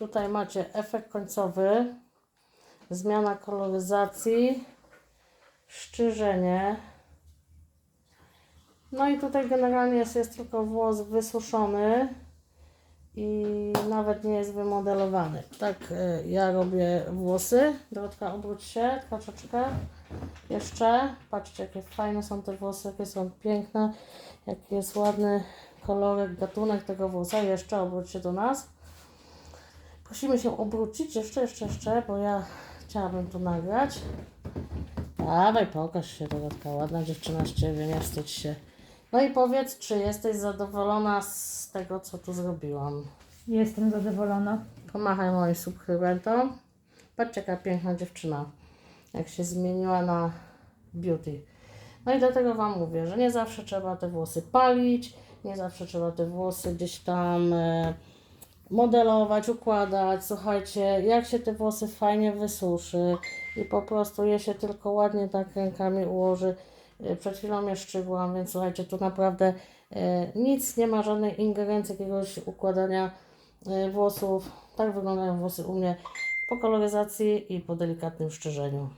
Tutaj macie efekt końcowy, zmiana koloryzacji, szczyżenie. No i tutaj generalnie jest, jest tylko włos wysuszony i nawet nie jest wymodelowany. Tak y, ja robię włosy. Dorotka, obróć się troszeczkę. Jeszcze. Patrzcie, jakie fajne są te włosy, jakie są piękne, jaki jest ładny kolorek, gatunek tego włosa. Jeszcze obróć się do nas. Prosimy się obrócić, jeszcze, jeszcze, jeszcze, bo ja chciałabym tu nagrać. Dawaj, pokaż się, Dorotka, ładna dziewczyna z Ciebie, nie wstydź się. No i powiedz, czy jesteś zadowolona z tego, co tu zrobiłam? Jestem zadowolona. Pomachaj moim subskrybentom. Patrzcie, jaka piękna dziewczyna. Jak się zmieniła na beauty. No i dlatego Wam mówię, że nie zawsze trzeba te włosy palić, nie zawsze trzeba te włosy gdzieś tam e, modelować, układać. Słuchajcie, jak się te włosy fajnie wysuszy i po prostu je się tylko ładnie tak rękami ułoży. E, Przed chwilą je szczygłam, więc słuchajcie, tu naprawdę e, nic nie ma, żadnej ingerencji, jakiegoś układania e, włosów. Tak wyglądają włosy u mnie po koloryzacji i po delikatnym szczerzeniu.